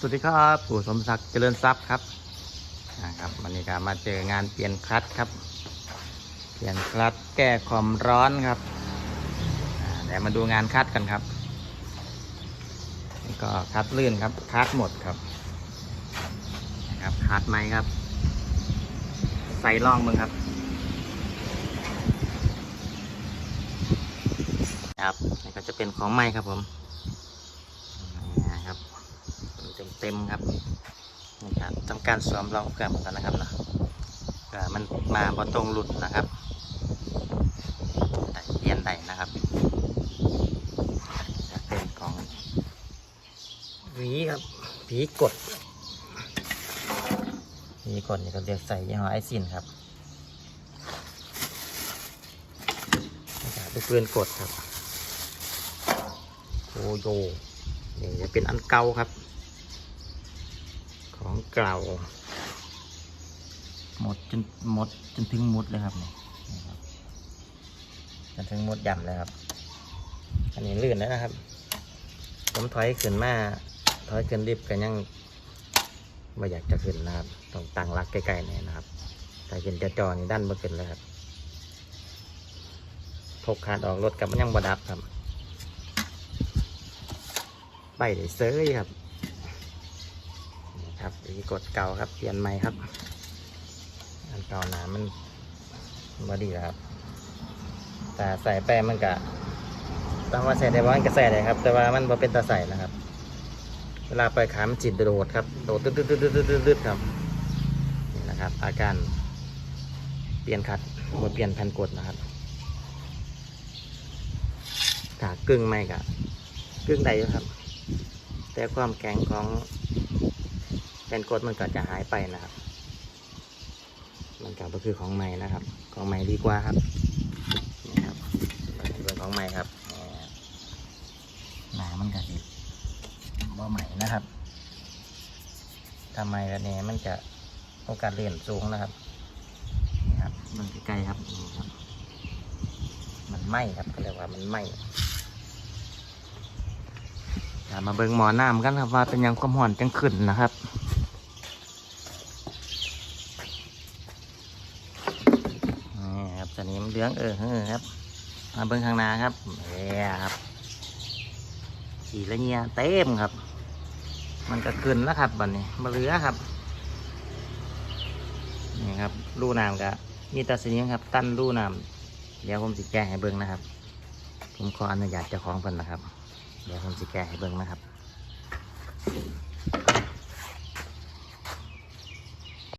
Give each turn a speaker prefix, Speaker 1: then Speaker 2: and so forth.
Speaker 1: สวัสดีครับปู่สมศักดิ์เจริญทรัพย์ครับนะครับวันนี้ก็มาเจองานเปลี่ยนคลัตครับ เปลี่ยนคลัตแก้ความร้อนครับเดี๋ยวมาดูงานคัดกันครับนี่ก็คัดลื่นครับคัดหมดครับนะครับคัดไหมครับ ใส่ล่องมึงครับครับนี่ก็จะเป็นของไม้ครับผมนี่นะครับ เต็มครับนี่ครับทำการสวมรองเกลือก่อนนะครับเนาะมันมาบนตรงหลุดนะครับเปลี่ยนได้นะครับจะเป็นของหวีครับหวีกดหวีกดนี่ก็เรียกใส่ยี่ห้อไอซินครับนี่ครับเป็นปืนกดครับโอโยนี่จะเป็นอันเก่าครับ เก่า หมดจนหมดจนถึงหมดเลยครับนี่นี่ครับจนถึงหมดย่ำเลยครับ อันนี้ลื่นแล้วนะครับ ผมถอยขึ้นมาถอยขึ้นรีบกันยังไม่อยากจะขึ้นนะครับต้องตั้งรักใกล้ๆเนี่ยนะครับแต่เห็นจะจอนี่ด้านบ่ขึ้นเลยครับพกขาดออกรถกับมันยังบดับครับ ไปได้เซยครับนี่ ครับอีกดเก่าครับเปลี่ยนใหม่ครับ อันเก่าหนามันบอดีครับ แต่ใส่แป้งมันกะต้องว่าใส่ได้บ้างก็ใส่ได้ครับ แต่ว่ามันบ่เป็นตาใส่นะครับ เวลาไปขามันจิตโดดครับโดดตึ๊ดตึ๊ดตึ๊ดตึ๊ดตึ๊ดตืดตืดครับนี่นะครับ อาการเปลี่ยนคัดบ่เปลี่ยนแผ่นกดนะครับกากึ่งไม่กะกึ่งใดอยู่ครับ แต่ความแข็งของ นกดมันก็จะหายไปนะครับ มันก็คือของใหม่นะครับ ของใหม่ดีกว่าครับนี่ครับเป็นของใหม่ครับหนามันก็สิบ่ใหม่นะครับทำไมกันเนี่ยมันจะโอกาสเลี่ยนสูงนะครับนี่ครับมันใกล้ครับนี่ครับ มันไหมครับเรียกว่ามันไหมเดี๋ยวมาเบิ่งหมอน้ำกันครับว่าเป็นยังความห่อนจังขึ้นนะครับ นี่ครันเหลืองเออเออครับ มาเบิ่งข้างหน้าครับเนี่ยครับขี่ละเงียเต็มครับ มันก็ขึ้นแล้วครับบัดนี้มาเหลือครับนี่ครับรูน้ำกะมีตาสนิมครับ ตั้นรูน้ำเดี๋ยวผมสิแก้ให้เบิ่งนะครับ ผมขออนุญาตเจ้าของเพิ่นนะครับ เดี๋ยวผมจะแก้ให้เบิ่งนะครับ